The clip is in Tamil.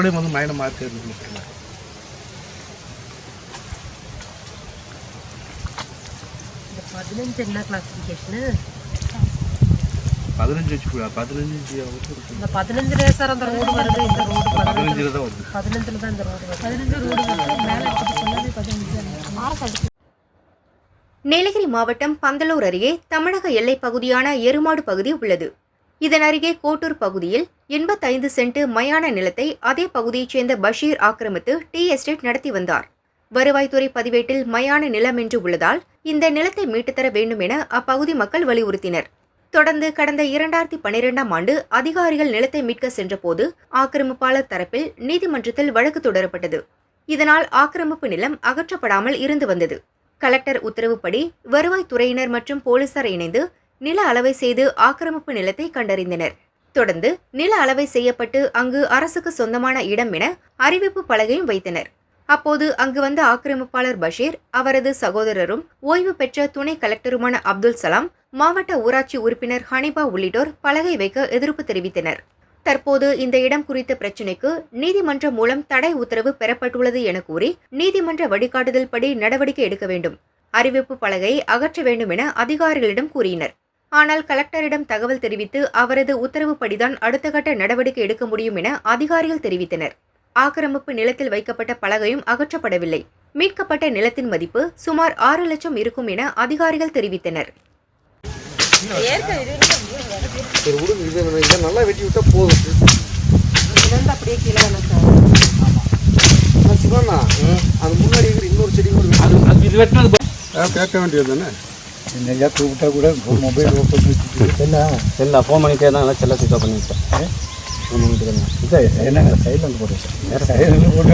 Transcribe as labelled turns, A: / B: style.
A: கூட வந்து மைனை மாற்றி கொடுத்துருங்க
B: இந்த பதினஞ்சு என்ன கிளாசிஃபிகேஷனு
A: பதினஞ்சு வச்சு பதினஞ்சு இருக்கு.
B: இந்த பதினஞ்சுல சார் அந்த ரோடு வருது இந்த ரோடு பதினஞ்சு
A: பதினஞ்சில் தான் வருது.
B: பதினஞ்சுல தான் இந்த ரோடு வருது.
C: பதினஞ்சு ரோடு வந்து மேலே எடுத்துட்டு சொன்னது பதினஞ்சு.
D: நீலகிரி மாவட்டம் பந்தலூர் அருகே தமிழக எல்லைப் பகுதியான எருமாடு பகுதி உள்ளது. இதன் அருகே கோட்டூர் பகுதியில் எண்பத்தைந்து சென்ட் மயான நிலத்தை அதே பகுதியைச் சேர்ந்த பஷீர் ஆக்கிரமித்து டீ எஸ்டேட் நடத்தி வந்தார். வருவாய்த்துறை பதிவேட்டில் மயான நிலம் என்று உள்ளதால் இந்த நிலத்தை மீட்டுத் தர வேண்டும் என அப்பகுதி மக்கள் வலியுறுத்தினர். தொடர்ந்து கடந்த இரண்டாயிரத்தி பன்னிரெண்டாம் ஆண்டு அதிகாரிகள் நிலத்தை மீட்க சென்றபோது ஆக்கிரமிப்பாளர் தரப்பில் நீதிமன்றத்தில் வழக்கு தொடரப்பட்டது. இதனால் ஆக்கிரமிப்பு நிலம் அகற்றப்படாமல் இருந்து வந்தது. கலெக்டர் உத்தரவுப்படி வருவாய்த்துறையினர் மற்றும் போலீசார் இணைந்து நில அளவை செய்து ஆக்கிரமிப்பு நிலத்தை கண்டறிந்தனர். தொடர்ந்து நில அளவை செய்யப்பட்டு அங்கு அரசுக்கு சொந்தமான இடம் என அறிவிப்பு பலகையும் வைத்தனர். அப்போது அங்கு வந்த ஆக்கிரமிப்பாளர் பஷீர் அவரது சகோதரரும் ஓய்வு பெற்ற துணை கலெக்டருமான அப்துல் சலாம் மாவட்ட ஊராட்சி உறுப்பினர் ஹனிபா உள்ளிட்டோர் பலகை வைக்க எதிர்ப்பு தெரிவித்தனர். தற்போது இந்த இடம் குறித்த பிரச்சினைக்கு நீதிமன்றம் மூலம் தடை உத்தரவு பெறப்பட்டுள்ளது என கூறி நீதிமன்ற வழிகாட்டுதல் படி நடவடிக்கை எடுக்க வேண்டும். அறிவிப்பு பலகையை அகற்ற வேண்டும் என அதிகாரிகளிடம் கூறினர். ஆனால் கலெக்டரிடம் தகவல் தெரிவித்து அவரது உத்தரவுப்படிதான் அடுத்த கட்ட நடவடிக்கை எடுக்க முடியும் என அதிகாரிகள் தெரிவித்தனர். ஆக்கிரமிப்பு நிலத்தில் வைக்கப்பட்ட பலகையும் அகற்றப்படவில்லை. மீட்கப்பட்ட நிலத்தின் மதிப்பு சுமார் ஆறு லட்சம் இருக்கும் என அதிகாரிகள் தெரிவித்தனர்.
E: கேட்க வேண்டியது தானே?
F: நிறையா கூப்பிட்டா கூட மொபைல் ஓப்பன் வச்சுட்டு
G: செல்லா செல்லா ஃபோன் பண்ணிட்டே தான் செல்ல சுத்தம் பண்ணிட்டேன் ஃபோன் பண்ணிட்டு
F: என்ன சைலண்ட் போட்டு சைலண்ட் போட்டு